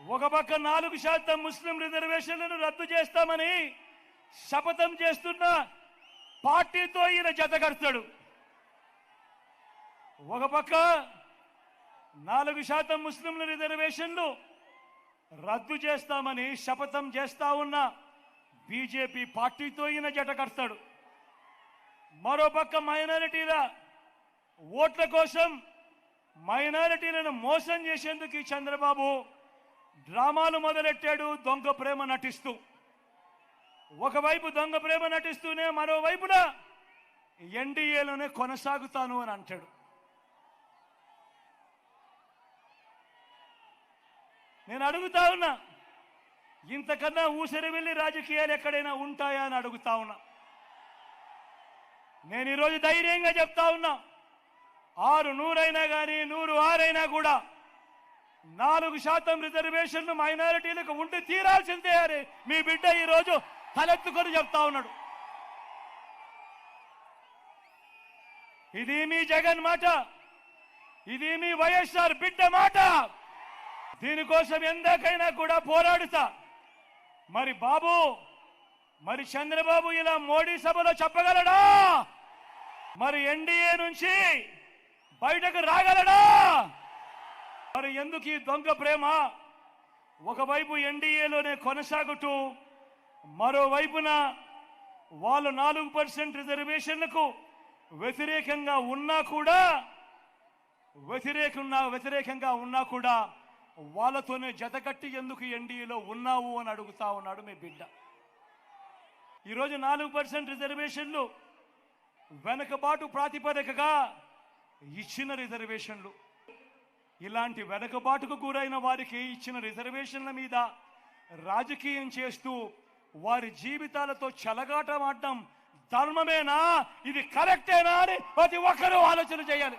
ఒక పక్క నాలుగు శాతం ముస్లిం రిజర్వేషన్లను రద్దు చేస్తామని శపథం చేస్తున్న పార్టీతో ఈయన జతకడతాడు ఒక పక్క నాలుగు శాతం ముస్లింల రిజర్వేషన్లు రద్దు చేస్తామని శపథం చేస్తా ఉన్న బీజేపీ పార్టీతో ఈయన జట కడతాడు మరోపక్క మైనారిటీల ఓట్ల కోసం మైనారిటీలను మోసం చేసేందుకు ఈ చంద్రబాబు డ్రామాలు మొదలెట్టాడు దొంగ ప్రేమ నటిస్తూ. ఒకవైపు దొంగ ప్రేమ నటిస్తూనే మరోవైపున ఎన్డీఏలోనే కొనసాగుతాను అని అంటాడు. నేను అడుగుతా ఉన్నా ఇంతకన్నా ఊసరి వెళ్ళి రాజకీయాలు ఎక్కడైనా ఉంటాయా అని అడుగుతా ఉన్నా. నేను ఈరోజు ధైర్యంగా చెప్తా ఉన్నా ఆరు నూరైనా కానీ నూరు ఆరైనా కూడా నాలుగు శాతం రిజర్వేషన్లు మైనారిటీలకు ఉండి తీరాల్సిందే అని మీ బిడ్డ ఈరోజు తలెత్తుకొని చెప్తా ఉన్నాడు. ఇది మీ జగన్ మాట ఇది మీ వైఎస్ఆర్ బిడ్డ మాట. దీనికోసం ఎందాకైనా కూడా పోరాడుతా. మరి బాబు మరి చంద్రబాబు ఇలా మోడీ సభలో చెప్పగలడా? మరి ఎన్డీఏ నుంచి బయటకు రాగలడా? మరి ఎందుకు ఈ దొంగ ప్రేమ? ఒకవైపు ఎన్డీఏలోనే కొనసాగుతూ మరోవైపున వాళ్ళు నాలుగు పర్సెంట్ రిజర్వేషన్లకు వ్యతిరేకంగా ఉన్నా కూడా వ్యతిరేకంగా వ్యతిరేకంగా ఉన్నా కూడా వాళ్ళతోనే జతకట్టి ఎందుకు ఎన్డీఏలో ఉన్నావు అని అడుగుతా ఉన్నాడు మీ బిడ్డ. ఈరోజు నాలుగు పర్సెంట్ రిజర్వేషన్లు వెనకబాటు ప్రాతిపదికగా ఇచ్చిన రిజర్వేషన్లు. ఇలాంటి వెనకబాటుకు గురైన వారికి ఇచ్చిన రిజర్వేషన్ల మీద రాజకీయం చేస్తూ వారి జీవితాలతో చెలగాటమాడడం ధర్మమేనా? ఇది కరెక్టేనా అని ప్రతి ఒక్కరూ ఆలోచన చేయాలి.